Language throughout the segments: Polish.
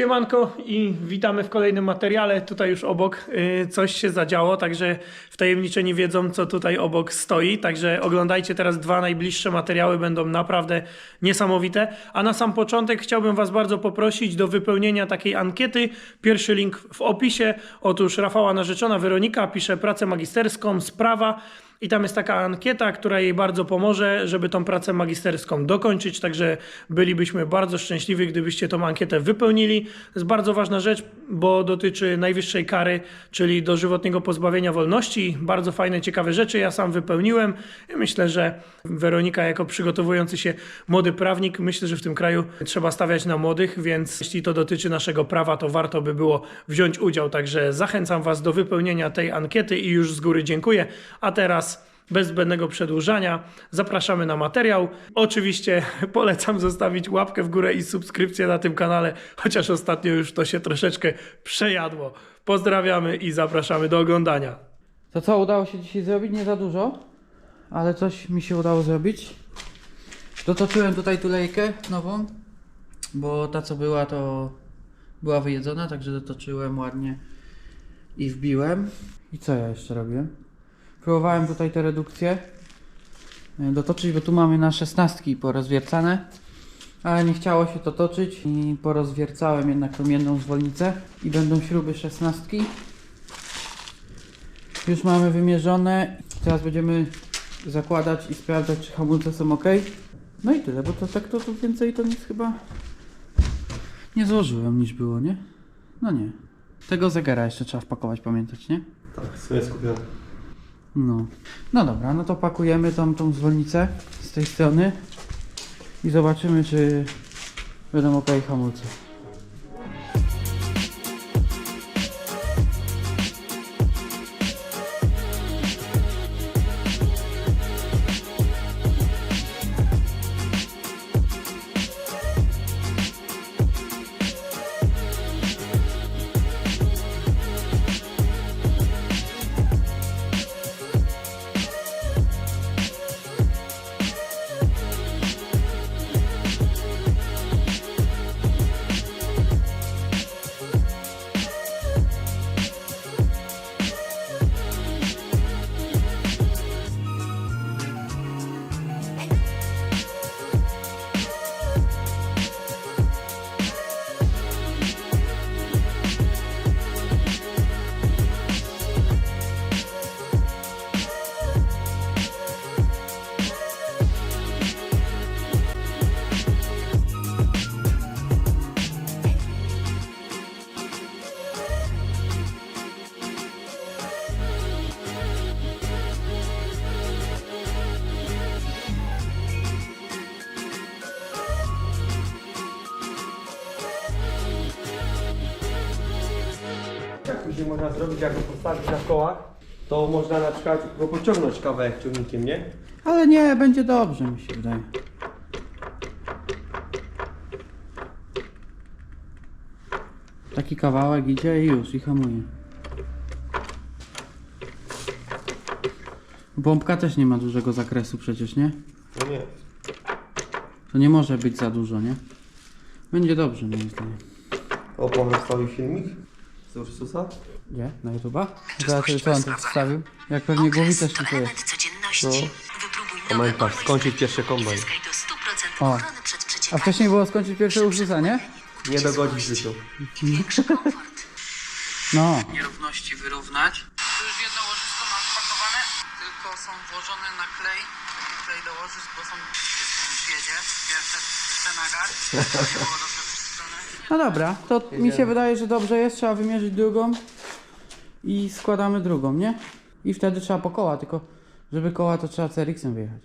Siemanko i witamy w kolejnym materiale. Tutaj już obok y, coś się zadziało, także wtajemniczeni wiedzą, co tutaj obok stoi. Także oglądajcie teraz dwa najbliższe materiały, będą naprawdę niesamowite. A na sam początek chciałbym Was bardzo poprosić do wypełnienia takiej ankiety. Pierwszy link w opisie. Otóż Rafała narzeczona Weronika pisze pracę magisterską z prawa. I tam jest taka ankieta, która jej bardzo pomoże, żeby tą pracę magisterską dokończyć. Także bylibyśmy bardzo szczęśliwi, gdybyście tą ankietę wypełnili. To jest bardzo ważna rzecz, bo dotyczy najwyższej kary, czyli dożywotniego pozbawienia wolności. Bardzo fajne, ciekawe rzeczy. Ja sam wypełniłem i myślę, że Weronika, jako przygotowujący się młody prawnik, myślę, że w tym kraju trzeba stawiać na młodych, więc jeśli to dotyczy naszego prawa, to warto by było wziąć udział. Także zachęcam Was do wypełnienia tej ankiety i już z góry dziękuję. A teraz bez zbędnego przedłużania zapraszamy na materiał. Oczywiście polecam zostawić łapkę w górę i subskrypcję na tym kanale, chociaż ostatnio już to się troszeczkę przejadło. Pozdrawiamy i zapraszamy do oglądania. To co udało się dzisiaj zrobić? Nie za dużo, ale coś mi się udało zrobić. Dotoczyłem tutaj tulejkę nową, bo ta co była to była wyjedzona, także dotoczyłem ładnie i wbiłem. I co ja jeszcze robiłem? Próbowałem tutaj te redukcje e, dotoczyć, bo tu mamy na szesnastki porozwiercane, ale nie chciało się to toczyć i porozwiercałem jednak tą jedną zwolnicę i będą śruby szesnastki. Już mamy wymierzone. Teraz będziemy zakładać i sprawdzać, czy hamulce są ok. No i tyle, bo to tak to, to więcej to nic chyba nie złożyłem niż było, nie? No nie. Tego zegara jeszcze trzeba wpakować, pamiętać, nie? Tak, w sumie skupiony. No. No dobra, no to pakujemy tą, tą zwolnicę z tej strony i zobaczymy, czy będą ok hamulce. Jak później można zrobić, jak go postawić na kołach, to można na przykład go pociągnąć kawałek ciągnikiem, nie? Ale nie, będzie dobrze mi się wydaje. Taki kawałek idzie i już, i hamuje. Bombka też nie ma dużego zakresu przecież, nie? No nie. To nie może być za dużo, nie? Będzie dobrze, moim zdaniem. Opon wstawił filmik z Ursusa. Gdzie? Na YouTube'a? Zaraz sobie co on wstawił? Jak pewnie głowice szykuje. Element codzienności. No. Wypróbuj nowe Komentarz, oleje. skończyć pierwszy kombajn. Zyskaj do 100% O. ochrony przed A przeciekami. wcześniej było skończyć pierwsze Ursusa, nie? Nie dogodzić w życiu. Większy komfort. No. Nierówności wyrównać. Tu już jedno łożysko mam spakowane, tylko są włożone na klej. Klej do łożysk, bo są już jedzie. Pierwsze, jeszcze nagar. Nie było dobrze. No dobra, to mi się wydaje, że dobrze jest. Trzeba wymierzyć drugą i składamy drugą, nie? I wtedy trzeba po koła, tylko żeby koła to trzeba CRX-em wyjechać.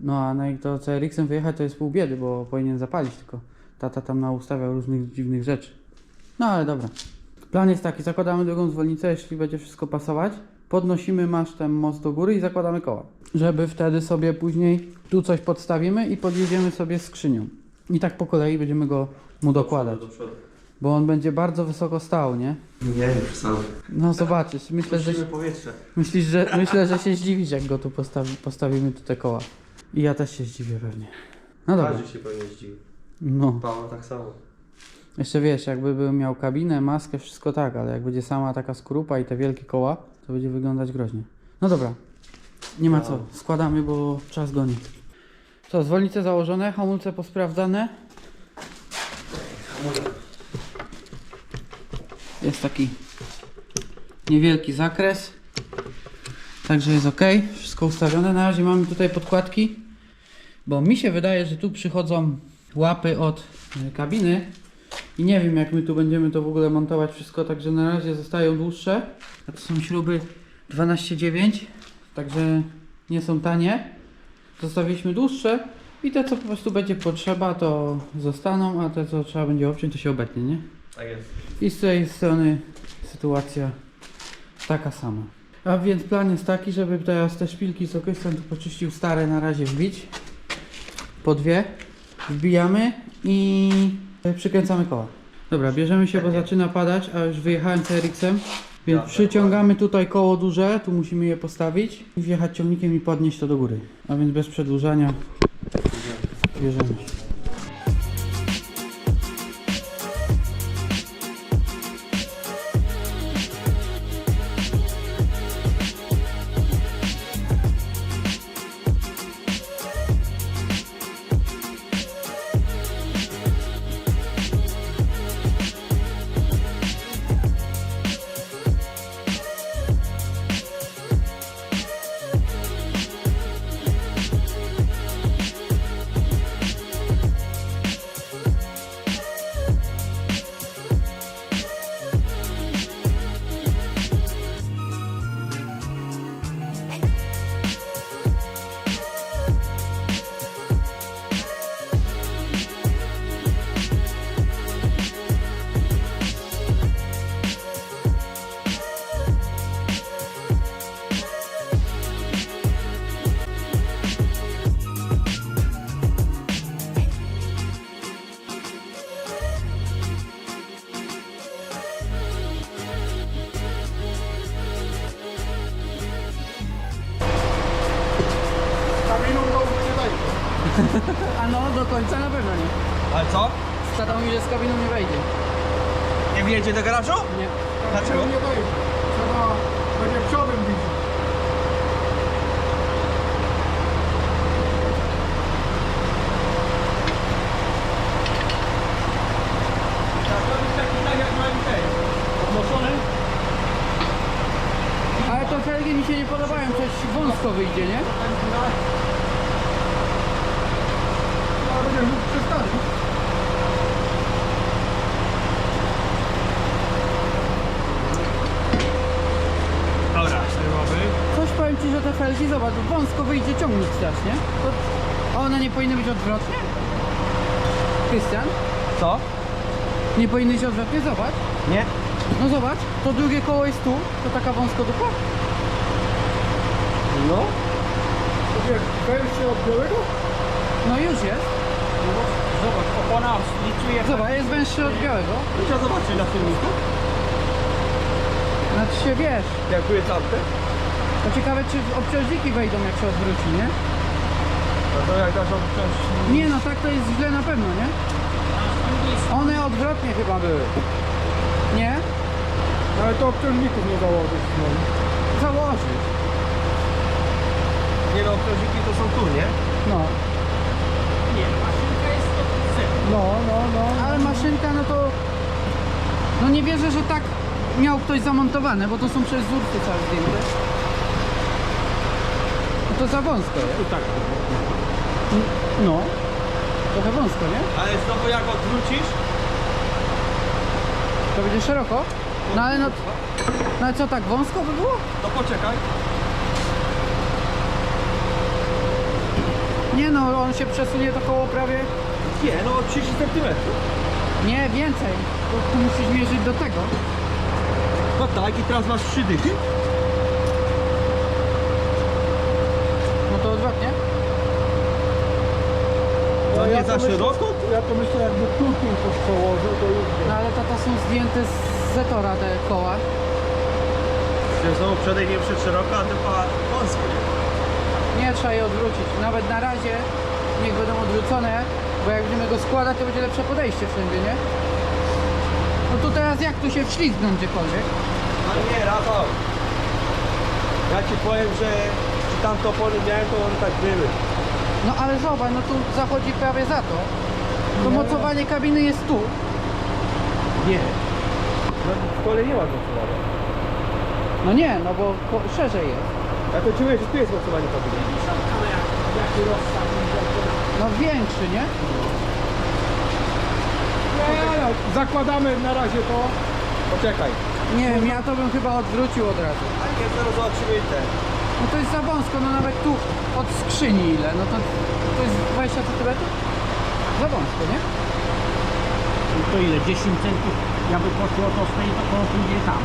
No a na to CRX-em wyjechać to jest pół biedy, bo powinien zapalić, tylko tata tam naustawiał różnych dziwnych rzeczy. No ale dobra. Plan jest taki, zakładamy drugą zwolnicę, jeśli będzie wszystko pasować. Podnosimy masztem most do góry i zakładamy koła. Żeby wtedy sobie później tu coś podstawimy i podjedziemy sobie skrzynią. I tak po kolei będziemy go mu dokładać. Do przodu. Bo on będzie bardzo wysoko stał, nie? Nie, nie przesadzę. No zobaczysz, myślę, że, Puścimy powietrze. myślisz, że, myślę, że się zdziwisz, jak go tu postawi, postawimy tu te koła. I ja też się zdziwię pewnie. No dobra. Każdy się pewnie zdziwi. No. Paweł tak samo. Jeszcze wiesz, jakby był miał kabinę, maskę, wszystko tak, ale jak będzie sama taka skorupa i te wielkie koła, to będzie wyglądać groźnie. No dobra, nie ma co, składamy, bo czas goni. Co, zwolnice założone, hamulce posprawdzane. Jest taki niewielki zakres. Także jest ok, wszystko ustawione. Na razie mamy tutaj podkładki, bo mi się wydaje, że tu przychodzą łapy od y, kabiny i nie wiem jak my tu będziemy to w ogóle montować wszystko, także na razie zostają dłuższe. A to są śruby 12,9, także nie są tanie. Zostawiliśmy dłuższe i te co po prostu będzie potrzeba to zostaną, a te co trzeba będzie obciąć to się obetnie, nie? Tak jest. I z tej strony sytuacja taka sama. A więc plan jest taki, żeby teraz te szpilki, co Krystian tu poczyścił stare na razie wbić. Po dwie. Wbijamy i przykręcamy koła. Dobra, bierzemy się, bo zaczyna padać, a już wyjechałem CRX-em. Więc przyciągamy tutaj koło duże, tu musimy je postawić i wjechać ciągnikiem i podnieść to do góry. A więc bez przedłużania bierzemy Skadał mi, że z kabiną nie wejdzie. Nie wjedzie do garażu? Nie. Dlaczego? Nie wejdzie. Trzeba będzie przodem bić. Ale to felgi mi się nie podobają, coś wąsko wyjdzie, nie? Trzeba będzie mógł przestawić. Dobra, byłoby. Coś powiem Ci, że wąsko wyjdzie ciągnik strasznie. To... A one nie powinny być odwrotnie? Krystian? Co? Nie powinny być odwrotnie? Zobacz. Nie? No zobacz, to drugie koło jest tu, to taka wąsko dupa. No. Będzie wejście od białego? No już jest. Zobacz, opona liczuje. Zobacz, jest węższy od białego. Trzeba zobaczyć na filmiku. Znaczy się wiesz, Jak były tamte. To ciekawe czy obciążniki wejdą jak się odwróci, nie? No to jak dasz obciąć... Nie no, tak to jest źle na pewno, nie? One odwrotnie chyba były. Nie? No ale to obciążników nie założyć. No. Założyć. Nie no, obciążniki to są tu, nie? No. No, no, no. Ale maszynka, no to... No nie wierzę, że tak miał ktoś zamontowane, bo to są przez wzórki całe zdjęte. No to za wąsko jest. tak. No. Trochę wąsko, nie? Ale znowu jak odwrócisz, To będzie szeroko. No ale no... No ale co, tak wąsko by było? to poczekaj. Nie no, on się przesunie to koło prawie... Nie, no 30 cm. Nie, więcej. To tu musisz mierzyć do tego. No tak, i teraz masz trzy dychy. To odwrotnie. No nie to za myślę- szeroko? Ja to myślę jakby tu tylko przełożył, to już No ale to, to są zdjęte z Zetora te koła. Czy znowu przodek nie przed szeroko, a typa wąsko. Nie trzeba je odwrócić. Nawet na razie niech będą odwrócone, bo jak będziemy go składać, to będzie lepsze podejście wszędzie, nie? teraz jak tu się wślizgnąć gdziekolwiek? A nie, Rafał. Ja ci powiem, że tam topony miałem, to one tak były. No ale zobacz, no tu zachodzi prawie za to. To mocowanie kabiny jest tu. Nie. No w kole nie ma mocowania. No nie, no bo ko- szerzej jest. Ja to mówię, że tu jest mocowanie kabiny. No większy, nie? Nie, no, zakładamy na razie to. Poczekaj. Nie wiem, ja to bym chyba odwrócił od razu. A nie, zaraz zobaczymy te. No to jest za wąsko, no nawet tu od skrzyni ile? No to, to jest 20 cm? Za wąsko, nie? To ile? 10 centów? Ja by poszło to stoi to koło pójdzie tam.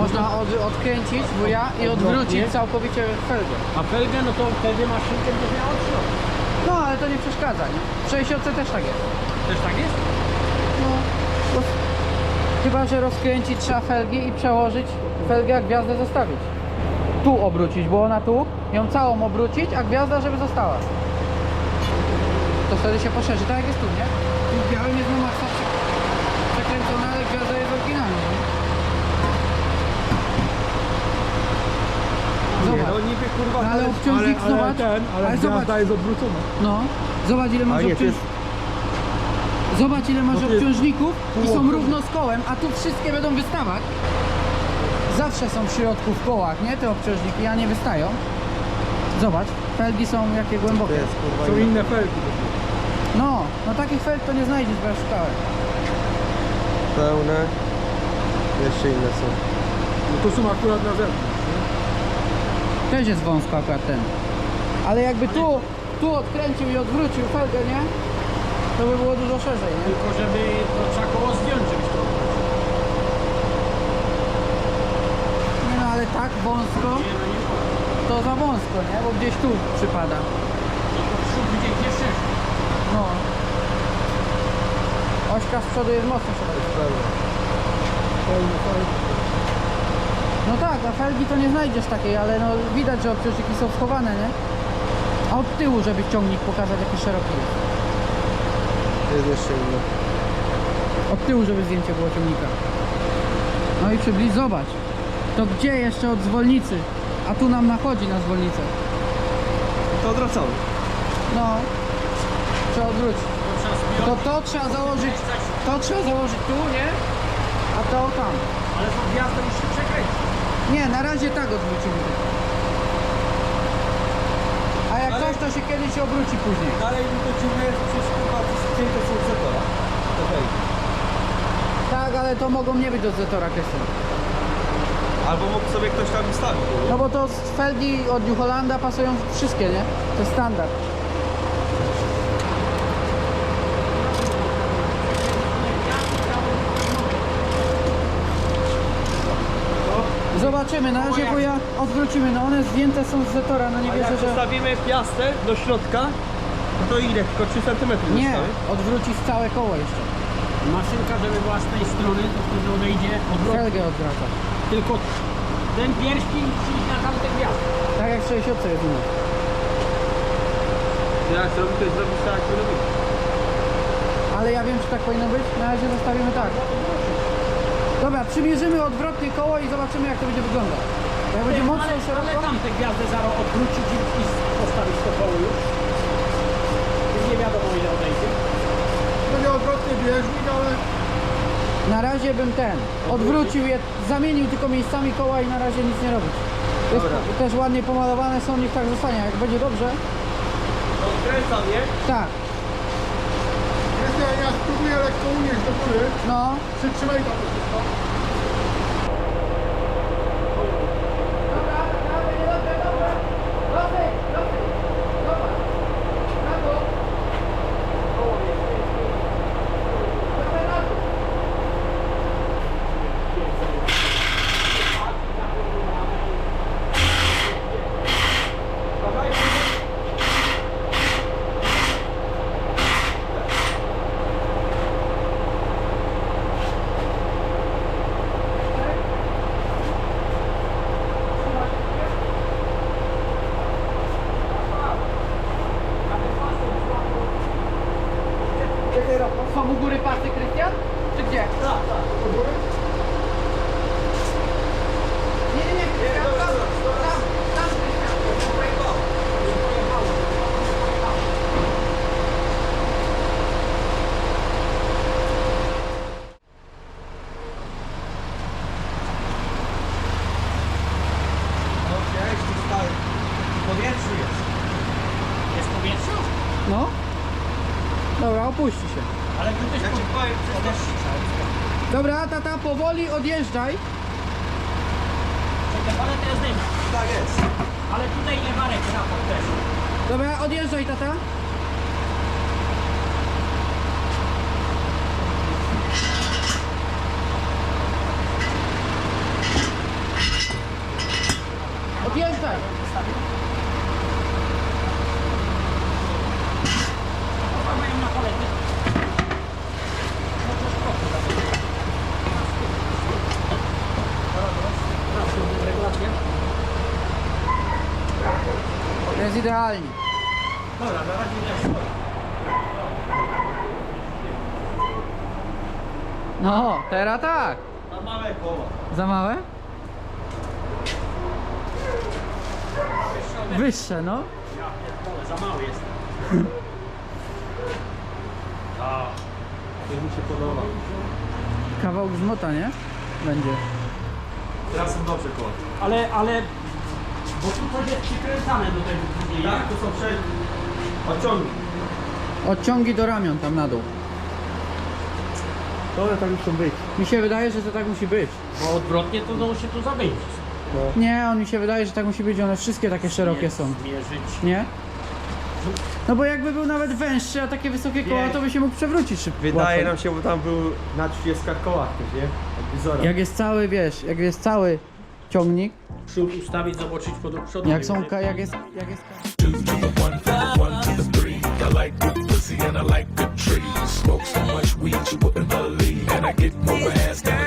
Można od, odkręcić wuja i odwrócić całkowicie felgę. A felgę, no to wtedy maszynkę będzie miała od środka. No ale to nie przeszkadza, nie? W 60 też tak jest. Też tak jest? No, bo, chyba, że rozkręcić trzeba felgi i przełożyć felgę, a gwiazdę zostawić. Tu obrócić, bo ona tu, ją całą obrócić, a gwiazda, żeby została. To wtedy się poszerzy, tak jak jest tu, nie? Tu białym jest prze- przekręcona, ale gwiazda jest oryginalna. Zobacz. no niby kurwa... No, ale obciążnik, Ale, ale zobacz. ten, ale, ale gwiazda zobacz. jest odwrócona. No, zobacz ile masz nie, to obciąż... jest... Zobacz ile masz No to jest obciążników i są równo z kołem, a tu wszystkie będą wystawać. Zawsze są w środku w kołach, nie? Te obciążniki, a nie wystają. Zobacz, felgi są jakie To głębokie. jest kurwa... Są inne felgi. No, no takich felg to nie znajdziesz, bo ja szukałem. Pełne. Jeszcze inne są. No to są akurat na zewnątrz. Też jest wąsko akurat ten. Ale jakby tu, tu odkręcił i odwrócił felgę, nie? To by było dużo szerzej, nie? Tylko żeby to trzeba koło zdjąć, żebyś to Nie no, ale tak wąsko, to za wąsko, nie? Bo gdzieś tu przypada. No. Ośka z przodu jest mocno szeroka. No tak, a felgi to nie znajdziesz takiej, ale no widać, że obciążniki są schowane, nie? A od tyłu, żeby ciągnik pokazać jaki szeroki jest. Jest jeszcze inne. Od tyłu, żeby zdjęcie było ciągnika. No i przybliż, zobacz. To gdzie jeszcze od zwolnicy? A tu nam nachodzi na zwolnicę. To odwracamy. No. Trzeba odwrócić. To To to trzeba założyć, to trzeba założyć tu, nie? A to tam. ale to gwiazdę już się przekręci. Nie, na razie tak odwrócimy. A jak coś, to się kiedyś obróci później. Dalej mi to dziwne jest, przecież kurwa zdjęte są z zetora. To wejdzie. Tak, ale to mogą nie być od Zetora Krystian. Albo mógł sobie ktoś tam ustawić. No bo to z felgi od New Hollanda pasują wszystkie, nie? To jest standard. Zobaczymy, na razie bo ja odwrócimy, no one zdjęte są z Zetora, no nie A wierzę, jak że... ustawimy piastę do środka, no to ile? Tylko 3 cm Nie, odwrócić całe koło jeszcze. Maszynka, żeby była z tej strony, to wtedy odejdzie odwrotnie. Felgę odwracać. Tylko ten pierścień przyjdzie na tamte gwiazdy. Tak jak w 60 jest u nas. Jak zrobić, to zrobić tak jak robić. Ale ja wiem, czy tak powinno być. Na razie zostawimy tak. Dobra, przymierzymy odwrotnie koło i zobaczymy, jak to będzie wyglądać. Jak będzie mocno ale, ale szeroko... tamte gwiazdy zaraz odwrócić i, postawić to koło już. Już nie wiadomo ile odejdzie. Będzie odwrotny bieżnik, ale Na razie bym ten, odwrócił je, zamienił tylko miejscami koła i na razie nic nie robić. To jest Dobra. też ładnie pomalowane są, niech tak zostanie. Jak będzie dobrze, To odkręcam, nie? tak, Krystian, ja spróbuję lekko unieść do góry. no. Przytrzymaj tam to wszystko. Puści się. Ale tu też ci powiem, że Dobra, tata, powoli odjeżdżaj. te palety jest dyma. tak jest. Ale tutaj nie Marek raport też. Dobra, odjeżdżaj, tata. Odjeżdżaj. Mają na palety. Regulację. To jest idealnie. Dobra, na razie nie stoi. No, teraz tak. Na małe koła. Za małe? Wyższe, no. Ale za mały jest. To mi się podoba. Kawał grzmota, nie? Będzie. Teraz są dobrze koła. Ale, ale... Bo tu coś jest przykręcane do tego później. Tak, to są wszędzie. Odciągnij. Odciągi do ramion tam na dół. To one tak muszą być. Mi się wydaje, że to tak musi być. Bo odwrotnie to znowu się tu zawyjść. Nie, on mi się wydaje, że tak musi być. One wszystkie takie szerokie są. Zmierzyć. Nie? No bo jakby był nawet węższy, a takie wysokie koła, to by się mógł przewrócić szybko. Wydaje łatwo. nam się, bo tam był na 30 kołach też, nie? Od wizora. Jak jest cały, wiesz, jak jest cały ciągnik, Przód ustawić, zobaczyć pod przodu. jak są, ka- jak jest, jak jest... Smoke so much weed you wouldn't believe, and I get more ass than